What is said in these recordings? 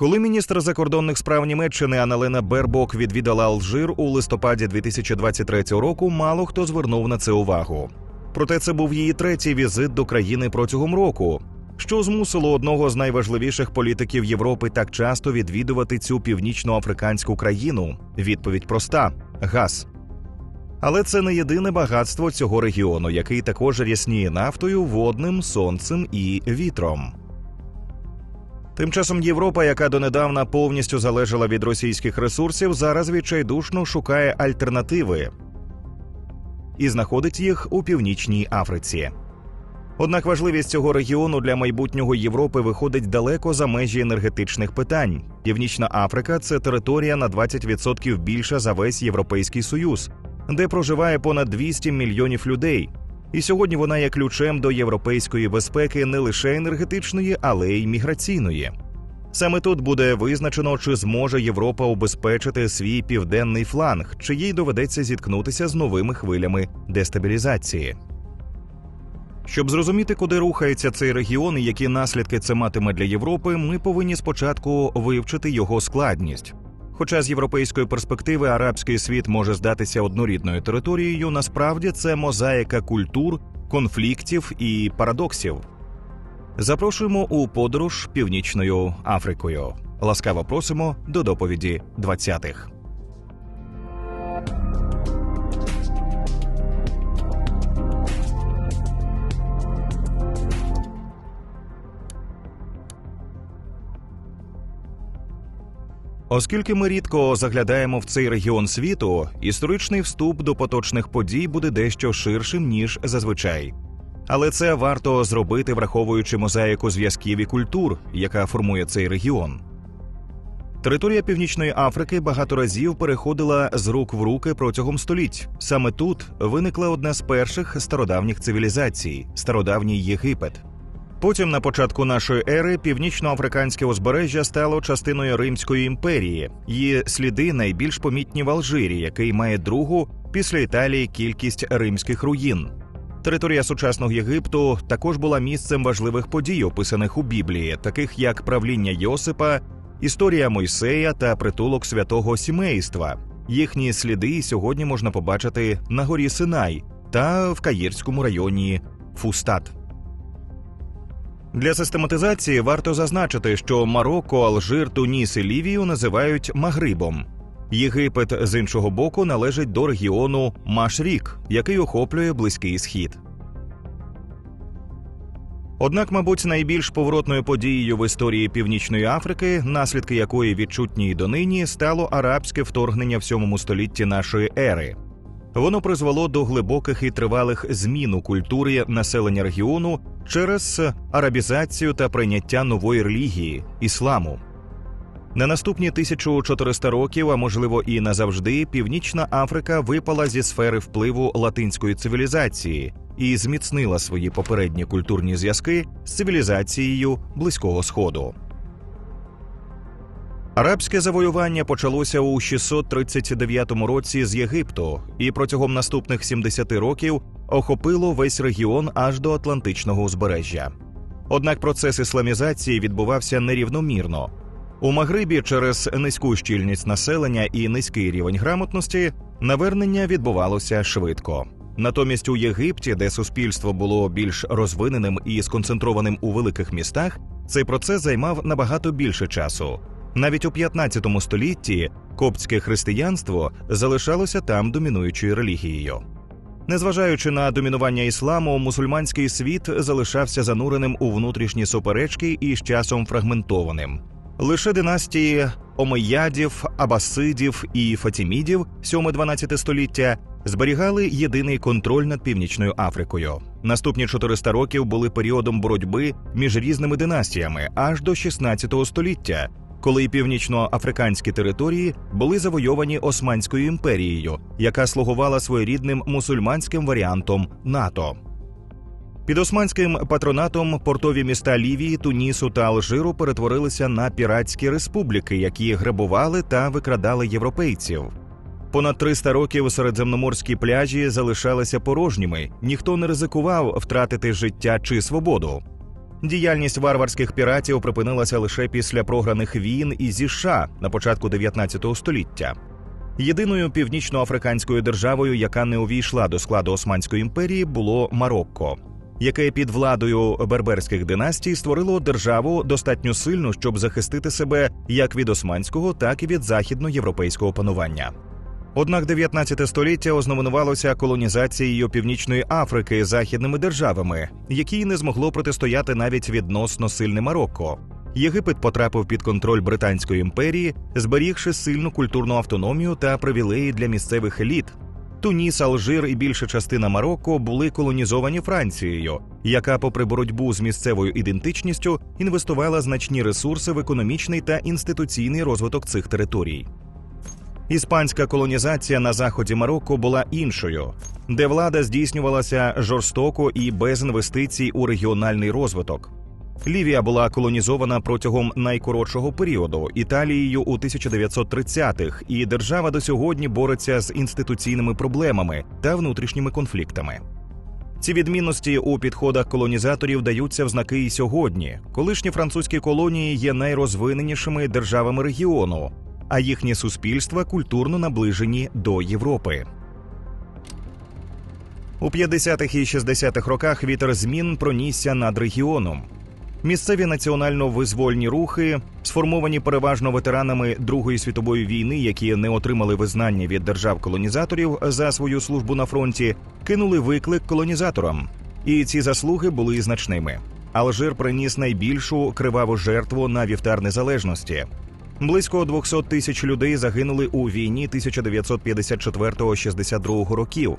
Коли міністр закордонних справ Німеччини Аналена Бербок відвідала Алжир у листопаді 2023 року, мало хто звернув на це увагу. Проте це був її третій візит до країни протягом року, що змусило одного з найважливіших політиків Європи так часто відвідувати цю північноафриканську країну. Відповідь проста: газ. Але це не єдине багатство цього регіону, який також рясніє нафтою, водним, сонцем і вітром. Тим часом Європа, яка донедавна повністю залежала від російських ресурсів, зараз відчайдушно шукає альтернативи і знаходить їх у північній Африці. Однак важливість цього регіону для майбутнього Європи виходить далеко за межі енергетичних питань. Північна Африка це територія на 20% більша за весь Європейський Союз, де проживає понад 200 мільйонів людей. І сьогодні вона є ключем до європейської безпеки не лише енергетичної, але й міграційної. Саме тут буде визначено, чи зможе Європа убезпечити свій південний фланг, чи їй доведеться зіткнутися з новими хвилями дестабілізації. Щоб зрозуміти, куди рухається цей регіон і які наслідки це матиме для Європи, ми повинні спочатку вивчити його складність. Хоча з європейської перспективи арабський світ може здатися однорідною територією, насправді це мозаїка культур, конфліктів і парадоксів. Запрошуємо у подорож північною Африкою. Ласкаво просимо до доповіді 20-х. Оскільки ми рідко заглядаємо в цей регіон світу, історичний вступ до поточних подій буде дещо ширшим ніж зазвичай. Але це варто зробити, враховуючи мозаїку зв'язків і культур, яка формує цей регіон. Територія Північної Африки багато разів переходила з рук в руки протягом століть. Саме тут виникла одна з перших стародавніх цивілізацій стародавній Єгипет. Потім, на початку нашої ери, північноафриканське узбережжя стало частиною Римської імперії. Її сліди найбільш помітні в Алжирі, який має другу після Італії кількість римських руїн. Територія сучасного Єгипту також була місцем важливих подій, описаних у Біблії, таких як правління Йосипа, історія Мойсея та притулок святого сімейства. Їхні сліди сьогодні можна побачити на горі Синай та в Каїрському районі Фустат. Для систематизації варто зазначити, що Марокко, Алжир, Туніс і Лівію називають Магрибом. Єгипет з іншого боку належить до регіону Машрік, який охоплює близький схід. Однак, мабуть, найбільш поворотною подією в історії Північної Африки, наслідки якої відчутні й донині, стало арабське вторгнення в сьомому столітті нашої ери. Воно призвело до глибоких і тривалих змін у культурі населення регіону через арабізацію та прийняття нової релігії ісламу. На наступні 1400 років, а можливо і назавжди, Північна Африка випала зі сфери впливу латинської цивілізації і зміцнила свої попередні культурні зв'язки з цивілізацією Близького Сходу. Арабське завоювання почалося у 639 році з Єгипту, і протягом наступних 70 років охопило весь регіон аж до Атлантичного узбережжя. Однак процес ісламізації відбувався нерівномірно. У Магрибі через низьку щільність населення і низький рівень грамотності навернення відбувалося швидко. Натомість у Єгипті, де суспільство було більш розвиненим і сконцентрованим у великих містах, цей процес займав набагато більше часу. Навіть у 15 столітті коптське християнство залишалося там домінуючою релігією. Незважаючи на домінування ісламу, мусульманський світ залишався зануреним у внутрішні суперечки і з часом фрагментованим. Лише династії омеядів, абасидів і фатімідів 7-12 століття зберігали єдиний контроль над північною Африкою. Наступні 400 років були періодом боротьби між різними династіями аж до 16 століття, коли північноафриканські території були завойовані Османською імперією, яка слугувала своєрідним мусульманським варіантом НАТО. Під османським патронатом портові міста Лівії, Тунісу та Алжиру перетворилися на піратські республіки, які грабували та викрадали європейців. Понад 300 років середземноморські пляжі залишалися порожніми, ніхто не ризикував втратити життя чи свободу. Діяльність варварських піратів припинилася лише після програних війн із США на початку 19 століття. Єдиною північноафриканською державою, яка не увійшла до складу Османської імперії, було Марокко, яке під владою берберських династій створило державу достатньо сильну, щоб захистити себе як від османського, так і від західноєвропейського панування. Однак 19 століття ознаменувалося колонізацією Північної Африки західними державами, які не змогло протистояти навіть відносно сильне Марокко. Єгипет потрапив під контроль Британської імперії, зберігши сильну культурну автономію та привілеї для місцевих еліт. Туніс, Алжир і більша частина Марокко були колонізовані Францією, яка, попри боротьбу з місцевою ідентичністю, інвестувала значні ресурси в економічний та інституційний розвиток цих територій. Іспанська колонізація на заході Марокко була іншою, де влада здійснювалася жорстоко і без інвестицій у регіональний розвиток. Лівія була колонізована протягом найкоротшого періоду Італією у 1930-х, і держава до сьогодні бореться з інституційними проблемами та внутрішніми конфліктами. Ці відмінності у підходах колонізаторів даються в знаки і сьогодні. Колишні французькі колонії є найрозвиненішими державами регіону, а їхні суспільства культурно наближені до Європи. У 50-х і 60-х роках вітер змін пронісся над регіоном. Місцеві національно-визвольні рухи, сформовані переважно ветеранами Другої світової війни, які не отримали визнання від держав-колонізаторів за свою службу на фронті, кинули виклик колонізаторам, і ці заслуги були значними. Алжир приніс найбільшу криваву жертву на вівтар незалежності. Близько 200 тисяч людей загинули у війні 1954-62 років.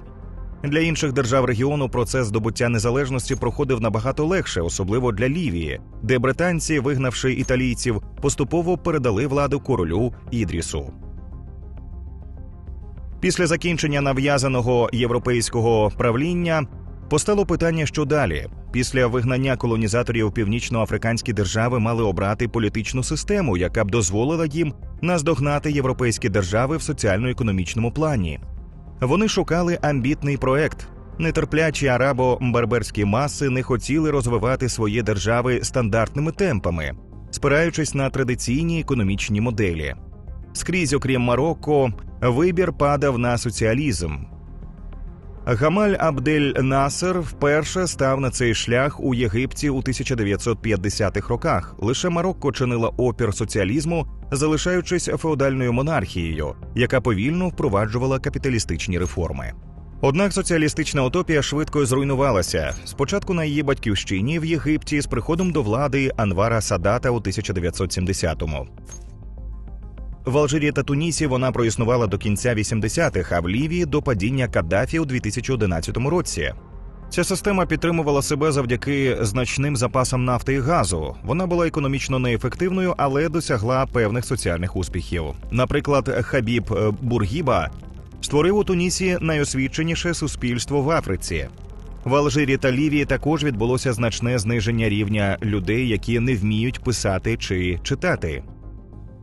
Для інших держав регіону процес здобуття незалежності проходив набагато легше, особливо для Лівії, де британці, вигнавши італійців, поступово передали владу королю Ідрісу. Після закінчення нав'язаного європейського правління постало питання, що далі. Після вигнання колонізаторів північноафриканські держави мали обрати політичну систему, яка б дозволила їм наздогнати європейські держави в соціально-економічному плані. Вони шукали амбітний проект. Нетерплячі арабо-барберські маси не хотіли розвивати свої держави стандартними темпами, спираючись на традиційні економічні моделі. Скрізь, окрім Марокко, вибір падав на соціалізм. Гамаль Абдель Насер вперше став на цей шлях у Єгипті у 1950-х роках. Лише Марокко чинила опір соціалізму, залишаючись феодальною монархією, яка повільно впроваджувала капіталістичні реформи. Однак соціалістична утопія швидко зруйнувалася. Спочатку на її батьківщині в Єгипті з приходом до влади Анвара Садата у 1970-му. В Алжирі та Тунісі вона проіснувала до кінця 80-х, а в Лівії до падіння Каддафі у 2011 році. Ця система підтримувала себе завдяки значним запасам нафти і газу. Вона була економічно неефективною, але досягла певних соціальних успіхів. Наприклад, Хабіб Бургіба створив у Тунісі найосвіченіше суспільство в Африці. В Алжирі та Лівії також відбулося значне зниження рівня людей, які не вміють писати чи читати.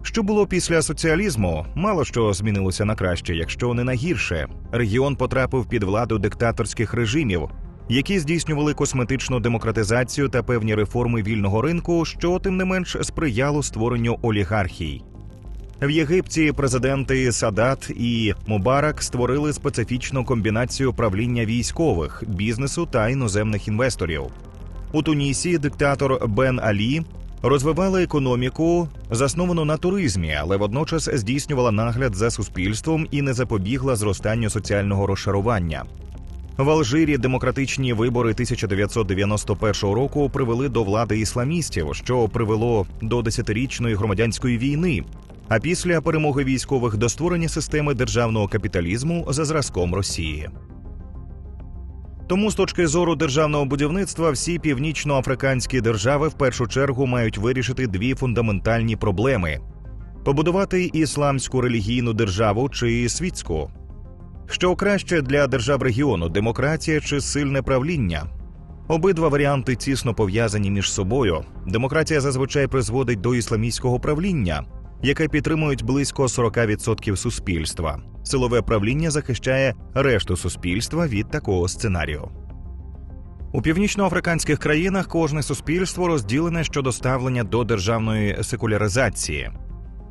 Що було після соціалізму, мало що змінилося на краще, якщо не на гірше. Регіон потрапив під владу диктаторських режимів, які здійснювали косметичну демократизацію та певні реформи вільного ринку, що тим не менш сприяло створенню олігархій. В Єгипті президенти Садат і Мубарак створили специфічну комбінацію правління військових, бізнесу та іноземних інвесторів. У Тунісі диктатор Бен Алі розвивала економіку, засновану на туризмі, але водночас здійснювала нагляд за суспільством і не запобігла зростанню соціального розшарування. В Алжирі демократичні вибори 1991 року привели до влади ісламістів, що привело до десятирічної громадянської війни. А після перемоги військових до створення системи державного капіталізму за зразком Росії. Тому з точки зору державного будівництва всі північноафриканські держави в першу чергу мають вирішити дві фундаментальні проблеми: побудувати ісламську релігійну державу чи світську. Що краще для держав регіону демократія чи сильне правління? Обидва варіанти тісно пов'язані між собою. Демократія зазвичай призводить до ісламістського правління, яке підтримують близько 40% суспільства. Силове правління захищає решту суспільства від такого сценарію. У північноафриканських країнах кожне суспільство розділене щодо ставлення до державної секуляризації.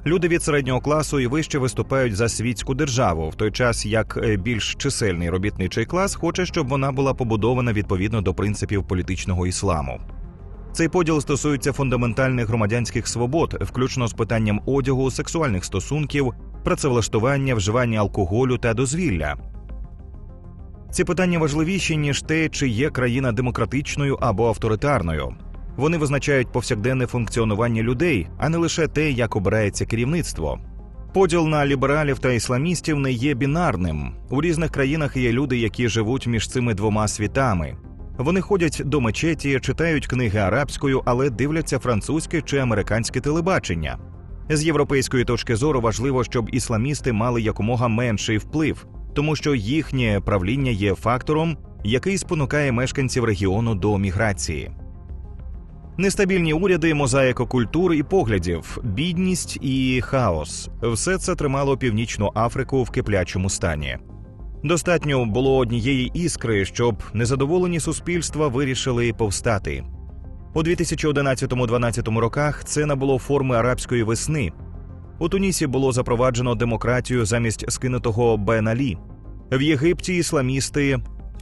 Люди від середнього класу і вище виступають за світську державу, в той час як е, більш чисельний робітничий клас хоче, щоб вона була побудована відповідно до принципів політичного ісламу. Цей поділ стосується фундаментальних громадянських свобод, включно з питанням одягу, сексуальних стосунків, працевлаштування, вживання алкоголю та дозвілля. Ці питання важливіші ніж те, чи є країна демократичною або авторитарною. Вони визначають повсякденне функціонування людей, а не лише те, як обирається керівництво. Поділ на лібералів та ісламістів не є бінарним. У різних країнах є люди, які живуть між цими двома світами. Вони ходять до мечеті, читають книги арабською, але дивляться французьке чи американське телебачення. З європейської точки зору важливо, щоб ісламісти мали якомога менший вплив, тому що їхнє правління є фактором, який спонукає мешканців регіону до міграції. Нестабільні уряди, мозаїка культур і поглядів, бідність і хаос все це тримало північну Африку в киплячому стані. Достатньо було однієї іскри, щоб незадоволені суспільства вирішили повстати. У 2011-2012 роках це набуло форми арабської весни. У Тунісі було запроваджено демократію замість скинутого Бен-Алі. В Єгипті ісламісти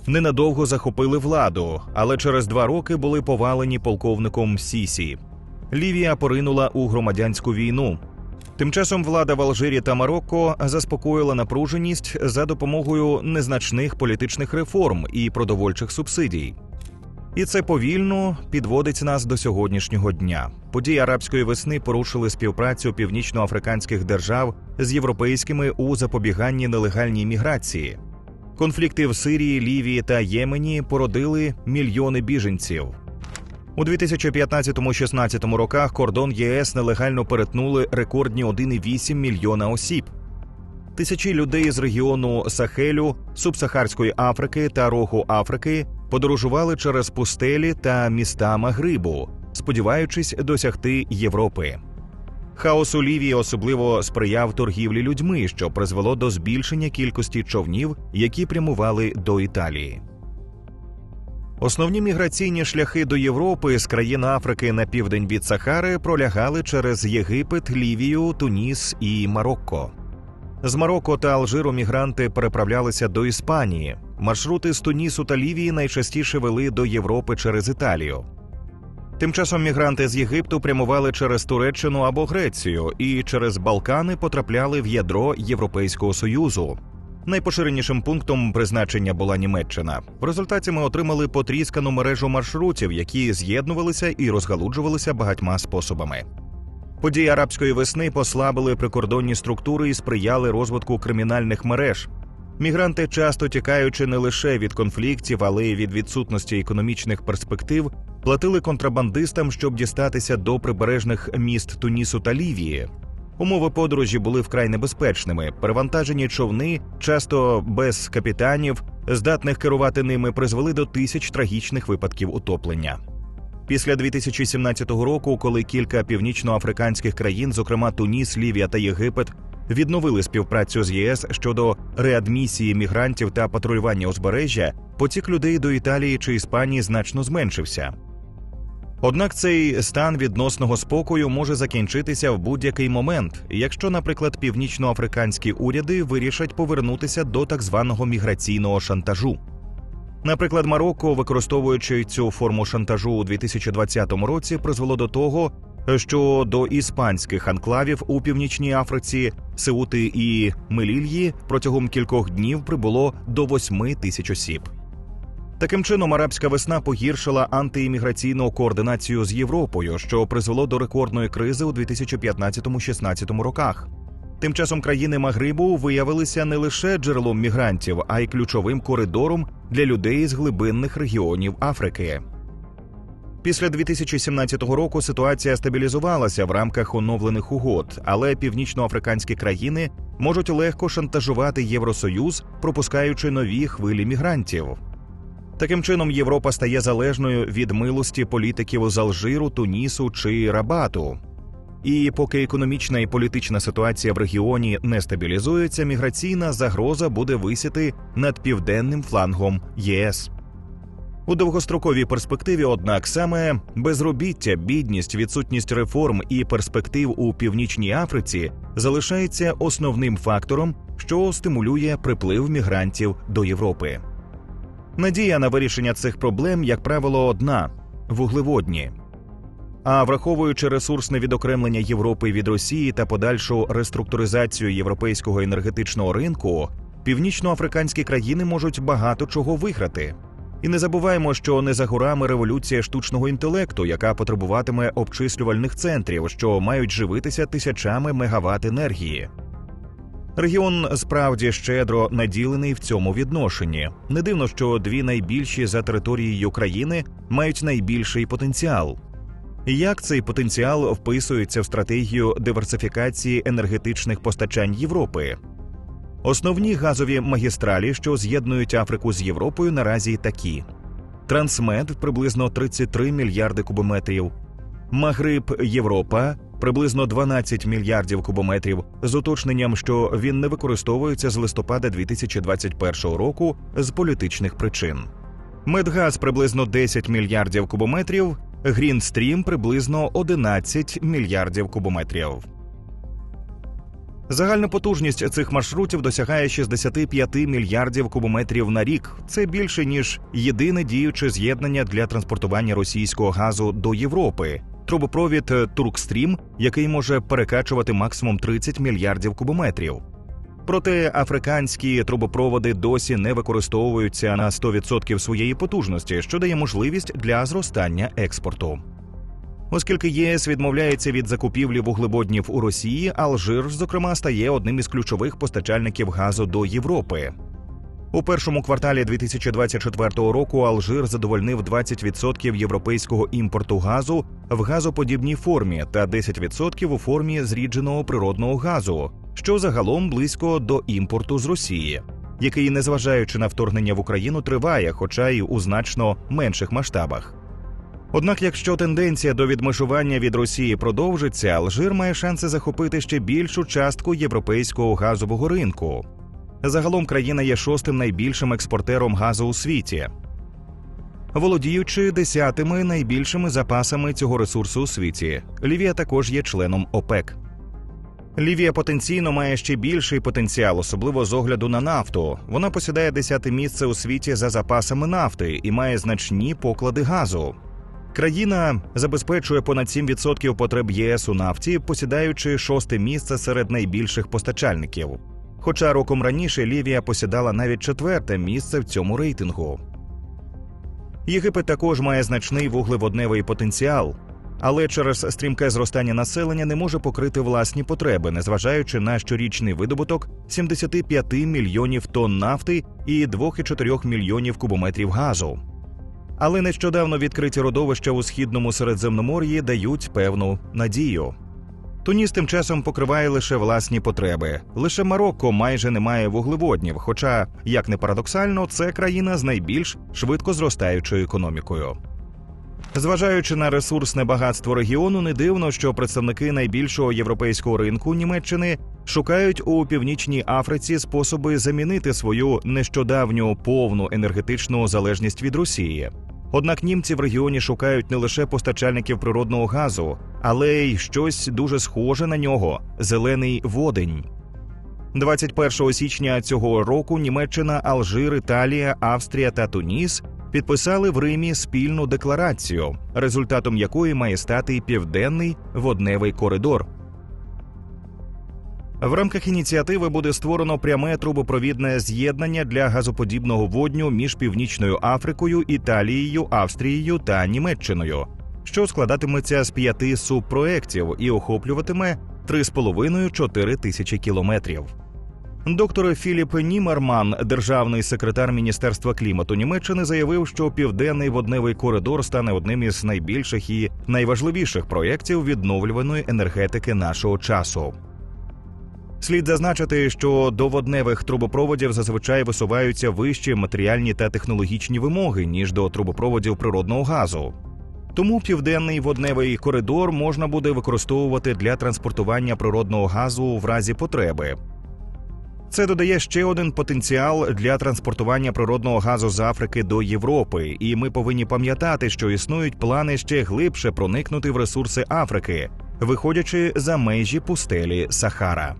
ненадовго захопили владу, але через два роки були повалені полковником Сісі. Лівія поринула у громадянську війну. Тим часом влада в Алжирі та Марокко заспокоїла напруженість за допомогою незначних політичних реформ і продовольчих субсидій. І це повільно підводить нас до сьогоднішнього дня. Події арабської весни порушили співпрацю північноафриканських держав з європейськими у запобіганні нелегальній міграції. Конфлікти в Сирії, Лівії та Ємені породили мільйони біженців. У 2015-16 роках кордон ЄС нелегально перетнули рекордні 1,8 мільйона осіб. Тисячі людей з регіону Сахелю, Субсахарської Африки та Рогу Африки подорожували через пустелі та міста Магрибу, сподіваючись досягти Європи. Хаос у Лівії особливо сприяв торгівлі людьми, що призвело до збільшення кількості човнів, які прямували до Італії. Основні міграційні шляхи до Європи з країн Африки на південь від Сахари пролягали через Єгипет, Лівію, Туніс і Марокко. З Марокко та Алжиру мігранти переправлялися до Іспанії. Маршрути з Тунісу та Лівії найчастіше вели до Європи через Італію. Тим часом мігранти з Єгипту прямували через Туреччину або Грецію і через Балкани потрапляли в ядро Європейського союзу. Найпоширенішим пунктом призначення була Німеччина. В результаті ми отримали потріскану мережу маршрутів, які з'єднувалися і розгалуджувалися багатьма способами. Події арабської весни послабили прикордонні структури і сприяли розвитку кримінальних мереж. Мігранти, часто тікаючи не лише від конфліктів, але й від відсутності економічних перспектив, платили контрабандистам, щоб дістатися до прибережних міст Тунісу та Лівії. Умови подорожі були вкрай небезпечними. Перевантажені човни, часто без капітанів, здатних керувати ними, призвели до тисяч трагічних випадків утоплення. Після 2017 року, коли кілька північноафриканських країн, зокрема Туніс, Лівія та Єгипет, відновили співпрацю з ЄС щодо реадмісії мігрантів та патрулювання узбережжя, потік людей до Італії чи Іспанії значно зменшився. Однак цей стан відносного спокою може закінчитися в будь-який момент, якщо, наприклад, північноафриканські уряди вирішать повернутися до так званого міграційного шантажу. Наприклад, Марокко, використовуючи цю форму шантажу у 2020 році, призвело до того, що до іспанських анклавів у північній Африці, Сеути і Мелільї протягом кількох днів прибуло до 8 тисяч осіб. Таким чином, арабська весна погіршила антиімміграційну координацію з Європою, що призвело до рекордної кризи у 2015-16 роках. Тим часом країни Магрибу виявилися не лише джерелом мігрантів, а й ключовим коридором для людей з глибинних регіонів Африки. Після 2017 року ситуація стабілізувалася в рамках оновлених угод, але північноафриканські країни можуть легко шантажувати Євросоюз, пропускаючи нові хвилі мігрантів. Таким чином, Європа стає залежною від милості політиків з Алжиру, Тунісу чи Рабату. І поки економічна і політична ситуація в регіоні не стабілізується, міграційна загроза буде висіти над південним флангом ЄС. У довгостроковій перспективі, однак, саме безробіття, бідність, відсутність реформ і перспектив у північній Африці залишається основним фактором, що стимулює приплив мігрантів до Європи. Надія на вирішення цих проблем, як правило, одна вуглеводні. А враховуючи ресурсне відокремлення Європи від Росії та подальшу реструктуризацію європейського енергетичного ринку, північноафриканські країни можуть багато чого виграти. І не забуваємо, що не за горами революція штучного інтелекту, яка потребуватиме обчислювальних центрів, що мають живитися тисячами мегаватт енергії. Регіон справді щедро наділений в цьому відношенні. Не дивно, що дві найбільші за територією країни мають найбільший потенціал. Як цей потенціал вписується в стратегію диверсифікації енергетичних постачань Європи? Основні газові магістралі, що з'єднують Африку з Європою, наразі такі: Трансмед приблизно 33 мільярди кубометрів, Магриб Європа приблизно 12 мільярдів кубометрів, з уточненням, що він не використовується з листопада 2021 року з політичних причин. Медгаз приблизно 10 мільярдів кубометрів, Грінстрім приблизно 11 мільярдів кубометрів. Загальна потужність цих маршрутів досягає 65 мільярдів кубометрів на рік. Це більше ніж єдине діюче з'єднання для транспортування російського газу до Європи. Трубопровід Туркстрім, який може перекачувати максимум 30 мільярдів кубометрів. Проте африканські трубопроводи досі не використовуються на 100% своєї потужності, що дає можливість для зростання експорту. Оскільки ЄС відмовляється від закупівлі вуглеводнів у Росії, Алжир, зокрема, стає одним із ключових постачальників газу до Європи. У першому кварталі 2024 року Алжир задовольнив 20% європейського імпорту газу в газоподібній формі та 10% у формі зрідженого природного газу, що загалом близько до імпорту з Росії, який, незважаючи на вторгнення в Україну, триває, хоча й у значно менших масштабах. Однак, якщо тенденція до відмежування від Росії продовжиться, Алжир має шанси захопити ще більшу частку європейського газового ринку. Загалом країна є шостим найбільшим експортером газу у світі, володіючи десятими найбільшими запасами цього ресурсу у світі. Лівія також є членом ОПЕК. Лівія потенційно має ще більший потенціал, особливо з огляду на нафту. Вона посідає десяте місце у світі за запасами нафти і має значні поклади газу. Країна забезпечує понад 7% потреб ЄС у нафті, посідаючи шосте місце серед найбільших постачальників. Хоча роком раніше Лівія посідала навіть четверте місце в цьому рейтингу. Єгипет також має значний вуглеводневий потенціал, але через стрімке зростання населення не може покрити власні потреби, незважаючи на щорічний видобуток 75 мільйонів тонн нафти і 2,4 мільйонів кубометрів газу. Але нещодавно відкриті родовища у східному Середземномор'ї дають певну надію. Туніс тим часом покриває лише власні потреби. Лише Марокко майже не має вуглеводнів. Хоча, як не парадоксально, це країна з найбільш швидко зростаючою економікою. Зважаючи на ресурсне багатство регіону, не дивно, що представники найбільшого європейського ринку Німеччини шукають у північній Африці способи замінити свою нещодавню повну енергетичну залежність від Росії. Однак німці в регіоні шукають не лише постачальників природного газу, але й щось дуже схоже на нього зелений водень. 21 січня цього року Німеччина, Алжир, Італія, Австрія та Туніс підписали в Римі спільну декларацію, результатом якої має стати південний водневий коридор. В рамках ініціативи буде створено пряме трубопровідне з'єднання для газоподібного водню між Північною Африкою, Італією, Австрією та Німеччиною, що складатиметься з п'яти субпроєктів і охоплюватиме 3,5-4 тисячі кілометрів. Доктор Філіп Німерман, державний секретар Міністерства клімату Німеччини, заявив, що південний водневий коридор стане одним із найбільших і найважливіших проєктів відновлюваної енергетики нашого часу. Слід зазначити, що до водневих трубопроводів зазвичай висуваються вищі матеріальні та технологічні вимоги ніж до трубопроводів природного газу. Тому південний водневий коридор можна буде використовувати для транспортування природного газу в разі потреби. Це додає ще один потенціал для транспортування природного газу з Африки до Європи, і ми повинні пам'ятати, що існують плани ще глибше проникнути в ресурси Африки, виходячи за межі пустелі Сахара.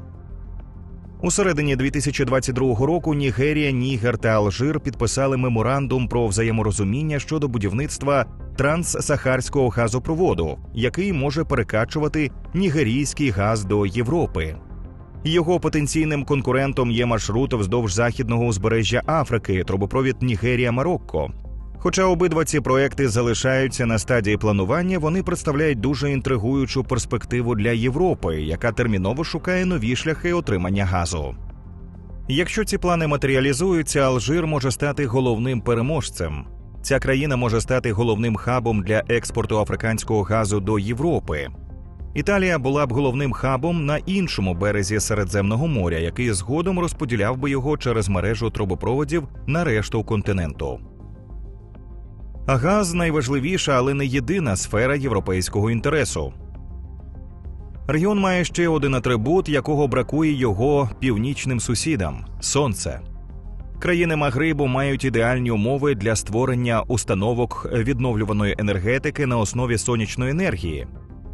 У середині 2022 року Нігерія, Нігер та Алжир підписали меморандум про взаєморозуміння щодо будівництва транссахарського газопроводу, який може перекачувати нігерійський газ до Європи. Його потенційним конкурентом є маршрут вздовж західного узбережжя Африки, трубопровід Нігерія Марокко. Хоча обидва ці проекти залишаються на стадії планування, вони представляють дуже інтригуючу перспективу для Європи, яка терміново шукає нові шляхи отримання газу. Якщо ці плани матеріалізуються, Алжир може стати головним переможцем. Ця країна може стати головним хабом для експорту африканського газу до Європи. Італія була б головним хабом на іншому березі Середземного моря, який згодом розподіляв би його через мережу трубопроводів на решту континенту. А газ найважливіша, але не єдина сфера європейського інтересу. Регіон має ще один атрибут, якого бракує його північним сусідам сонце. Країни Магрибу мають ідеальні умови для створення установок відновлюваної енергетики на основі сонячної енергії.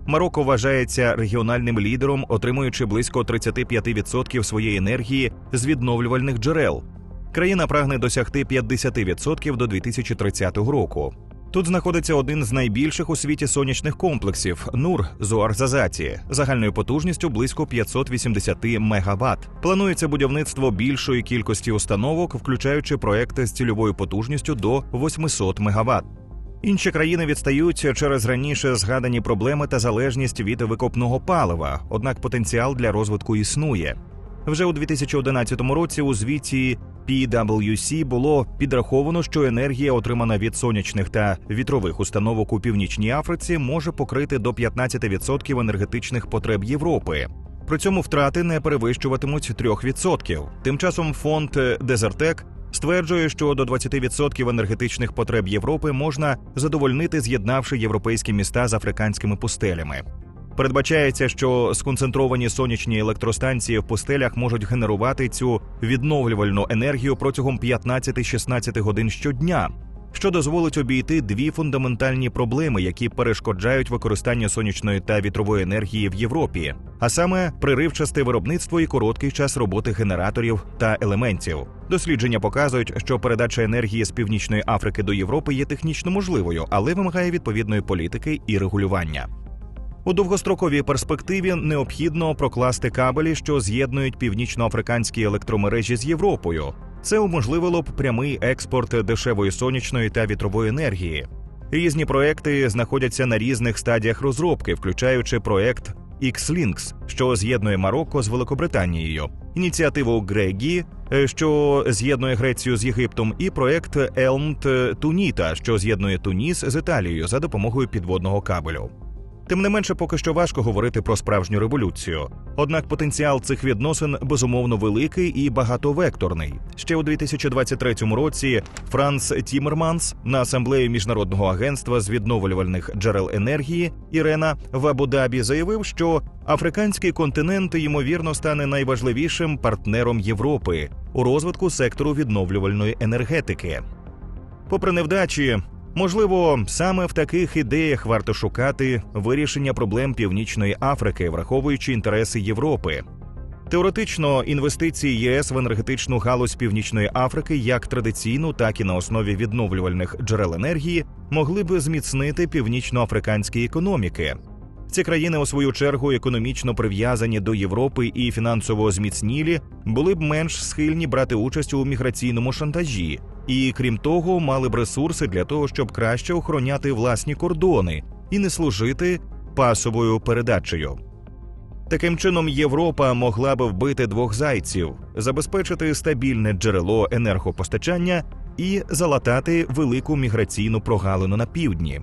Марокко вважається регіональним лідером, отримуючи близько 35% своєї енергії з відновлювальних джерел. Країна прагне досягти 50% до 2030 року. Тут знаходиться один з найбільших у світі сонячних комплексів Нур Зуарзазаті, загальною потужністю близько 580 мегаватт. Планується будівництво більшої кількості установок, включаючи проекти з цільовою потужністю до 800 мегаватт. Інші країни відстають через раніше згадані проблеми та залежність від викопного палива однак потенціал для розвитку існує. Вже у 2011 році у звіті PwC було підраховано, що енергія, отримана від сонячних та вітрових установок у північній Африці, може покрити до 15% енергетичних потреб Європи. При цьому втрати не перевищуватимуть 3%. Тим часом фонд Дезертек стверджує, що до 20% енергетичних потреб Європи можна задовольнити, з'єднавши європейські міста з африканськими пустелями. Передбачається, що сконцентровані сонячні електростанції в пустелях можуть генерувати цю відновлювальну енергію протягом 15-16 годин щодня, що дозволить обійти дві фундаментальні проблеми, які перешкоджають використанню сонячної та вітрової енергії в Європі, а саме приривчасте виробництво і короткий час роботи генераторів та елементів. Дослідження показують, що передача енергії з північної Африки до Європи є технічно можливою, але вимагає відповідної політики і регулювання. У довгостроковій перспективі необхідно прокласти кабелі, що з'єднують північноафриканські електромережі з Європою. Це уможливило б прямий експорт дешевої сонячної та вітрової енергії. Різні проекти знаходяться на різних стадіях розробки, включаючи проект X-Links, що з'єднує Марокко з Великобританією, ініціативу Грегі, що з'єднує Грецію з Єгиптом, і проект Елмт Туніта, що з'єднує Туніс з Італією за допомогою підводного кабелю. Тим не менше, поки що важко говорити про справжню революцію. Однак потенціал цих відносин безумовно великий і багатовекторний. Ще у 2023 році Франц Тімерманс на асамблеї міжнародного агентства з відновлювальних джерел енергії Ірена в Абу-Дабі заявив, що африканський континент ймовірно стане найважливішим партнером Європи у розвитку сектору відновлювальної енергетики. Попри невдачі, Можливо, саме в таких ідеях варто шукати вирішення проблем Північної Африки, враховуючи інтереси Європи. Теоретично інвестиції ЄС в енергетичну галузь Північної Африки, як традиційну, так і на основі відновлювальних джерел енергії, могли б зміцнити північноафриканські економіки. Ці країни, у свою чергу, економічно прив'язані до Європи і фінансово зміцнілі, були б менш схильні брати участь у міграційному шантажі, і крім того, мали б ресурси для того, щоб краще охороняти власні кордони і не служити пасовою передачею. Таким чином, Європа могла би вбити двох зайців, забезпечити стабільне джерело енергопостачання і залатати велику міграційну прогалину на півдні.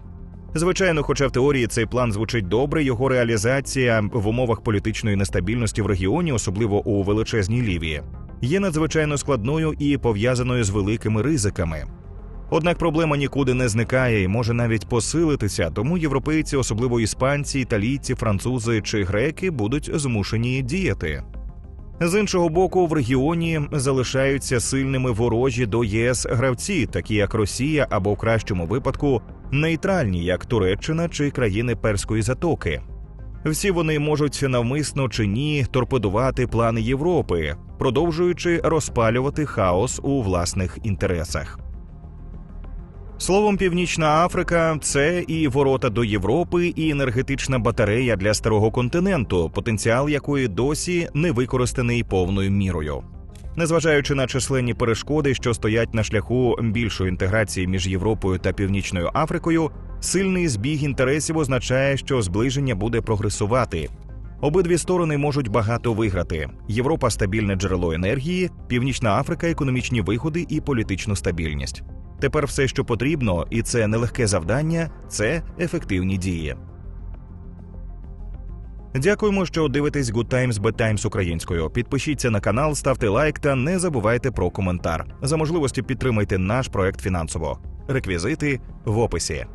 Звичайно, хоча в теорії цей план звучить добре, його реалізація в умовах політичної нестабільності в регіоні, особливо у величезній Лівії, є надзвичайно складною і пов'язаною з великими ризиками. Однак проблема нікуди не зникає і може навіть посилитися, тому європейці, особливо іспанці, італійці, французи чи греки, будуть змушені діяти. З іншого боку, в регіоні залишаються сильними ворожі до ЄС гравці, такі як Росія або в кращому випадку нейтральні, як Туреччина чи країни Перської затоки. Всі вони можуть навмисно чи ні торпедувати плани Європи, продовжуючи розпалювати хаос у власних інтересах. Словом, Північна Африка це і ворота до Європи, і енергетична батарея для старого континенту, потенціал якої досі не використаний повною мірою. Незважаючи на численні перешкоди, що стоять на шляху більшої інтеграції між Європою та Північною Африкою, сильний збіг інтересів означає, що зближення буде прогресувати. Обидві сторони можуть багато виграти: Європа стабільне джерело енергії, Північна Африка економічні виходи і політичну стабільність. Тепер все, що потрібно, і це нелегке завдання, це ефективні дії. Дякуємо, що дивитесь Good Times Bad Times українською. Підпишіться на канал, ставте лайк та не забувайте про коментар. За можливості підтримайте наш проект фінансово. Реквізити в описі.